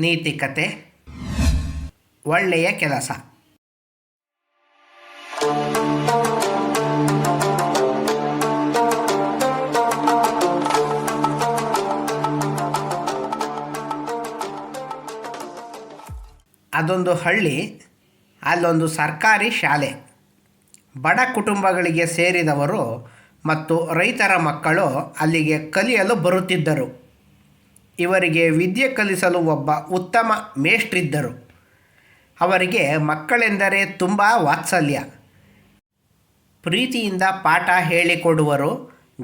ನೀತಿಕತೆ, ಒಳ್ಳೆಯ ಕೆಲಸ. ಅದೊಂದು ಹಳ್ಳಿ, ಅಲ್ಲೊಂದು ಸರ್ಕಾರಿ ಶಾಲೆ. ಬಡ ಕುಟುಂಬಗಳಿಗೆ ಸೇರಿದವರು ಮತ್ತು ರೈತರ ಮಕ್ಕಳು ಅಲ್ಲಿಗೆ ಕಲಿಯಲು ಬರುತ್ತಿದ್ದರು. ಇವರಿಗೆ ವಿದ್ಯೆ ಕಲಿಸಲು ಒಬ್ಬ ಉತ್ತಮ ಮೇಷ್ಟ್ರಿದ್ದರು. ಅವರಿಗೆ ಮಕ್ಕಳೆಂದರೆ ತುಂಬ ವಾತ್ಸಲ್ಯ. ಪ್ರೀತಿಯಿಂದ ಪಾಠ ಹೇಳಿಕೊಡುವರು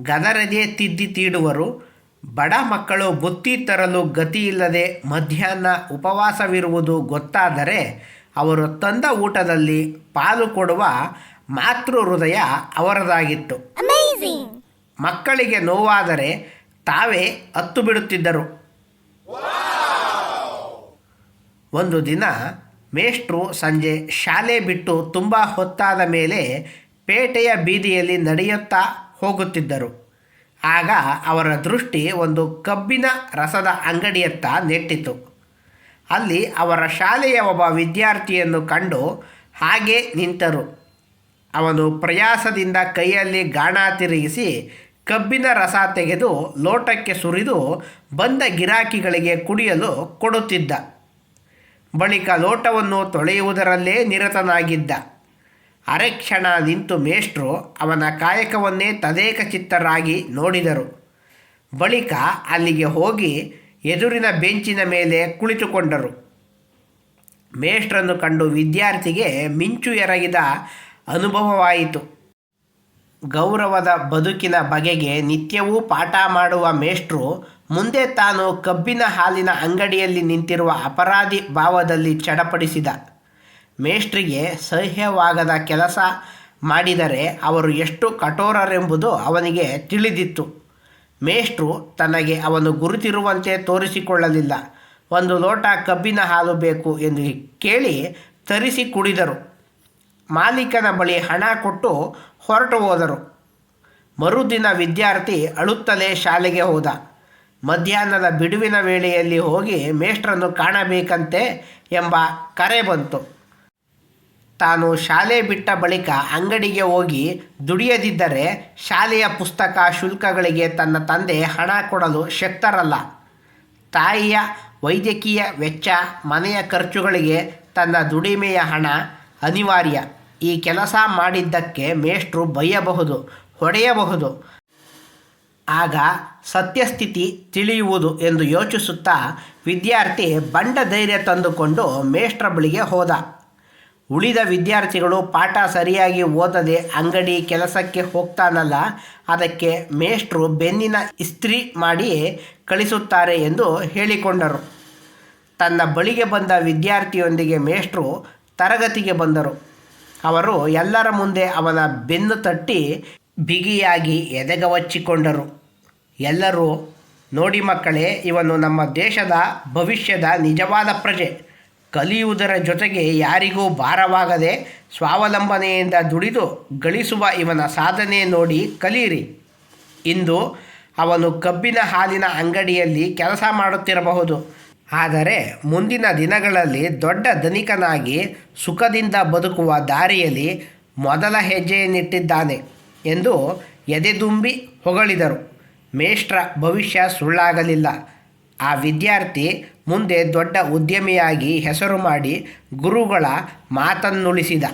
ಗದರದೇ ತಿದ್ದಿ ತೀಡುವರು ಬಡ ಮಕ್ಕಳು ಬುತ್ತಿ ತರಲು ಗತಿಯಿಲ್ಲದೆ ಮಧ್ಯಾಹ್ನ ಉಪವಾಸವಿರುವುದು ಗೊತ್ತಾದರೆ ಅವರು ತಂದ ಊಟದಲ್ಲಿ ಪಾಲು ಕೊಡುವ ಮಾತೃ ಹೃದಯ ಅವರದಾಗಿತ್ತು ಮಕ್ಕಳಿಗೆ ನೋವಾದರೆ ತಾವೇ ಹತ್ತು ಬಿಡುತ್ತಿದ್ದರು. ಒಂದು ದಿನ ಮೇಷ್ಟ್ರು ಸಂಜೆ ಶಾಲೆ ಬಿಟ್ಟು ತುಂಬ ಹೊತ್ತಾದ ಮೇಲೆ ಪೇಟೆಯ ಬೀದಿಯಲ್ಲಿ ನಡೆಯುತ್ತಾ ಹೋಗುತ್ತಿದ್ದರು. ಆಗ ಅವರ ದೃಷ್ಟಿ ಒಂದು ಕಬ್ಬಿನ ರಸದ ಅಂಗಡಿಯತ್ತ ನೆಟ್ಟಿತು. ಅಲ್ಲಿ ಅವರ ಶಾಲೆಯ ಒಬ್ಬ ವಿದ್ಯಾರ್ಥಿಯನ್ನು ಕಂಡು ಹಾಗೆ ನಿಂತರು. ಅವನು ಪ್ರಯಾಸದಿಂದ ಕೈಯಲ್ಲಿ ಗಾಣ ತಿರುಗಿಸಿ ಕಬ್ಬಿನ ರಸ ತೆಗೆದು ಲೋಟಕ್ಕೆ ಸುರಿದು ಬಂದ ಗಿರಾಕಿಗಳಿಗೆ ಕುಡಿಯಲು ಕೊಡುತ್ತಿದ್ದ. ಬಳಿಕ ಲೋಟವನ್ನು ತೊಳೆಯುವುದರಲ್ಲೇ ನಿರತನಾಗಿದ್ದ. ಅರೆಕ್ಷಣ ನಿಂತು ಮೇಷ್ಟ್ರು ಅವನ ಕಾಯಕವನ್ನೇ ತದೇಕ ಚಿತ್ತರಾಗಿ ನೋಡಿದರು. ಬಳಿಕ ಅಲ್ಲಿಗೆ ಹೋಗಿ ಎದುರಿನ ಬೆಂಚಿನ ಮೇಲೆ ಕುಳಿತುಕೊಂಡರು. ಮೇಷ್ಟ್ರನ್ನು ಕಂಡು ವಿದ್ಯಾರ್ಥಿಗೆ ಮಿಂಚು ಎರಗಿದ ಅನುಭವವಾಯಿತು. ಗೌರವದ ಬದುಕಿನ ಬಗೆಗೆ ನಿತ್ಯವೂ ಪಾಠ ಮಾಡುವ ಮೇಷ್ಟ್ರು ಮುಂದೆ ತಾನು ಕಬ್ಬಿನ ಹಾಲಿನ ಅಂಗಡಿಯಲ್ಲಿ ನಿಂತಿರುವ ಅಪರಾಧಿ ಭಾವದಲ್ಲಿ ಚಡಪಡಿಸಿದ. ಮೇಷ್ಟ್ರಿಗೆ ಸಹ್ಯವಾಗದ ಕೆಲಸ ಮಾಡಿದರೆ ಅವರು ಎಷ್ಟು ಕಠೋರರೆಂಬುದು ಅವನಿಗೆ ತಿಳಿದಿತ್ತು. ಮೇಷ್ಟ್ರು ತನಗೆ ಅವನು ಗುರುತಿರುವಂತೆ ತೋರಿಸಿಕೊಳ್ಳಲಿಲ್ಲ. ಒಂದು ಲೋಟ ಕಬ್ಬಿನ ಹಾಲು ಬೇಕು ಎಂದು ಕೇಳಿ ತರಿಸಿ ಕುಡಿದರು. ಮಾಲೀಕನ ಬಳಿ ಹಣ ಕೊಟ್ಟು ಹೊರಟು ಹೋದರು. ಮರುದಿನ ವಿದ್ಯಾರ್ಥಿ ಅಳುತ್ತಲೇ ಶಾಲೆಗೆ ಹೋದ. ಮಧ್ಯಾಹ್ನದ ಬಿಡುವಿನ ವೇಳೆಯಲ್ಲಿ ಹೋಗಿ ಮೇಷ್ಟ್ರನ್ನು ಕಾಣಬೇಕಂತೆ ಎಂಬ ಕರೆ ಬಂತು. ತಾನು ಶಾಲೆ ಬಿಟ್ಟ ಬಳಿಕ ಅಂಗಡಿಗೆ ಹೋಗಿ ದುಡಿಯದಿದ್ದರೆ ಶಾಲೆಯ ಪುಸ್ತಕ ಶುಲ್ಕಗಳಿಗೆ ತನ್ನ ತಂದೆ ಹಣ ಕೊಡಲು ಶಕ್ತರಲ್ಲ. ತಾಯಿಯ ವೈದ್ಯಕೀಯ ವೆಚ್ಚ, ಮನೆಯ ಖರ್ಚುಗಳಿಗೆ ತನ್ನ ದುಡಿಮೆಯ ಹಣ ಅನಿವಾರ್ಯ. ಈ ಕೆಲಸ ಮಾಡಿದ್ದಕ್ಕೆ ಮೇಷ್ಟ್ರು ಬೈಯಬಹುದು, ಹೊಡೆಯಬಹುದು. ಆಗ ಸತ್ಯಸ್ಥಿತಿ ತಿಳಿಯುವುದು ಎಂದು ಯೋಚಿಸುತ್ತಾ ವಿದ್ಯಾರ್ಥಿ ಬಂಡ ಧೈರ್ಯ ತಂದುಕೊಂಡು ಮೇಷ್ಟ್ರ ಬಳಿಗೆ ಹೋದ. ಉಳಿದ ವಿದ್ಯಾರ್ಥಿಗಳು ಪಾಠ ಸರಿಯಾಗಿ ಓದದೆ ಅಂಗಡಿ ಕೆಲಸಕ್ಕೆ ಹೋಗ್ತಾನಲ್ಲ, ಅದಕ್ಕೆ ಮೇಷ್ಟ್ರು ಬೆನ್ನಿನ ಇಸ್ತ್ರಿ ಮಾಡಿ ಕಳಿಸುತ್ತಾರೆ ಎಂದು ಹೇಳಿಕೊಂಡರು. ತನ್ನ ಬಳಿಗೆ ಬಂದ ವಿದ್ಯಾರ್ಥಿಯೊಂದಿಗೆ ಮೇಷ್ಟ್ರು ತರಗತಿಗೆ ಬಂದರು. ಅವರು ಎಲ್ಲರ ಮುಂದೆ ಅವನ ಬೆನ್ನು ತಟ್ಟಿ ಬಿಗಿಯಾಗಿ ಎದೆಗವಚ್ಚಿಕೊಂಡರು. ಎಲ್ಲರೂ, ನೋಡಿ ಮಕ್ಕಳೇ, ಇವನು ನಮ್ಮ ದೇಶದ ಭವಿಷ್ಯದ ನಿಜವಾದ ಪ್ರಜೆ. ಕಲಿಯುವುದರ ಜೊತೆಗೆ ಯಾರಿಗೂ ಭಾರವಾಗದೆ ಸ್ವಾವಲಂಬನೆಯಿಂದ ದುಡಿದು ಗಳಿಸುವ ಇವನ ಸಾಧನೆ ನೋಡಿ ಕಲಿಯಿರಿ ಇಂದು ಅವನು ಕಬ್ಬಿನ ಹಾಲಿನ ಅಂಗಡಿಯಲ್ಲಿ ಕೆಲಸ ಮಾಡುತ್ತಿರಬಹುದು. ಆದರೆ ಮುಂದಿನ ದಿನಗಳಲ್ಲಿ ದೊಡ್ಡ ಧನಿಕನಾಗಿ ಸುಖದಿಂದ ಬದುಕುವ ದಾರಿಯಲ್ಲಿ ಮೊದಲ ಹೆಜ್ಜೆಯನ್ನಿಟ್ಟಿದ್ದಾನೆ ಎಂದು ಎದೆದುಂಬಿ ಹೊಗಳಿದರು. ಮೇಷ್ಟ್ರ ಭವಿಷ್ಯ ಸುಳ್ಳಾಗಲಿಲ್ಲ. ಆ ವಿದ್ಯಾರ್ಥಿ ಮುಂದೆ ದೊಡ್ಡ ಉದ್ಯಮಿಯಾಗಿ ಹೆಸರು ಮಾಡಿ ಗುರುಗಳ ಮಾತನ್ನುಳಿಸಿದ.